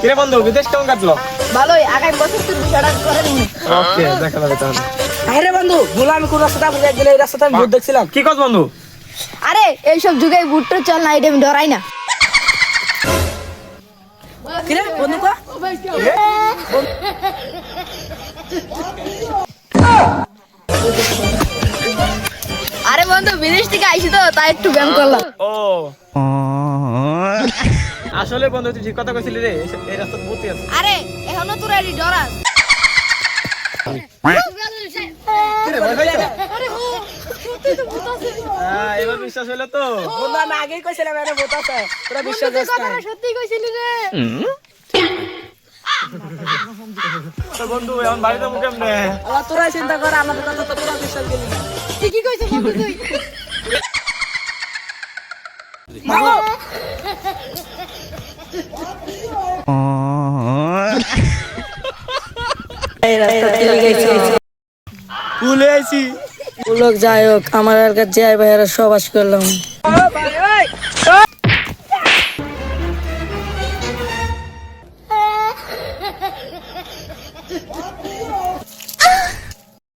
কিরে বন্ধু বিদেশ কেমন কাটলো? ভালোই আগামী বছর তুই বিষয়টা করে নিবি ওকে দেখা যাবে তাহলে। আরে বন্ধু বলে আমি কোন রাস্তাটা বুঝে গেলে এই রাস্তাটা আমি ভূত দেখছিলাম। কি কস বন্ধু? আরে এইসব যুগে ভুট্টো চল না এটা আমি ডরাই না। কিরে বন্ধু কো? আরে বন্ধু বিদেশ থেকে আইসি তো তাই একটু ব্যায়াম করলাম। ও। আসলে বন্ধু তুই ঠিক কথা কইছিলি রে এই- রাস্তা ভূতি আছে। আরে এখনও তোর এডি ডরাস। হ্যাঁ, এবার বিশ্বাস হলো তো। বন্ধু আমি আগেই কইছিলাম এটা ভূত আছে। তোরা বিশ্বাস করছ সত্যি কইছিলি রে। বন্ধু এখন বাড়িতে মুখে কেমনে? আল্লাহ তোরাই চিন্তা কর আমাদের কথা তো তোরা বিশ্বাস করলি না। ঠিকই কইছিস বন্ধু তুই। মাগো! ভুলে যাই হোক আমার আর কাছে আই ভাইয়েরা সব আশ করলাম।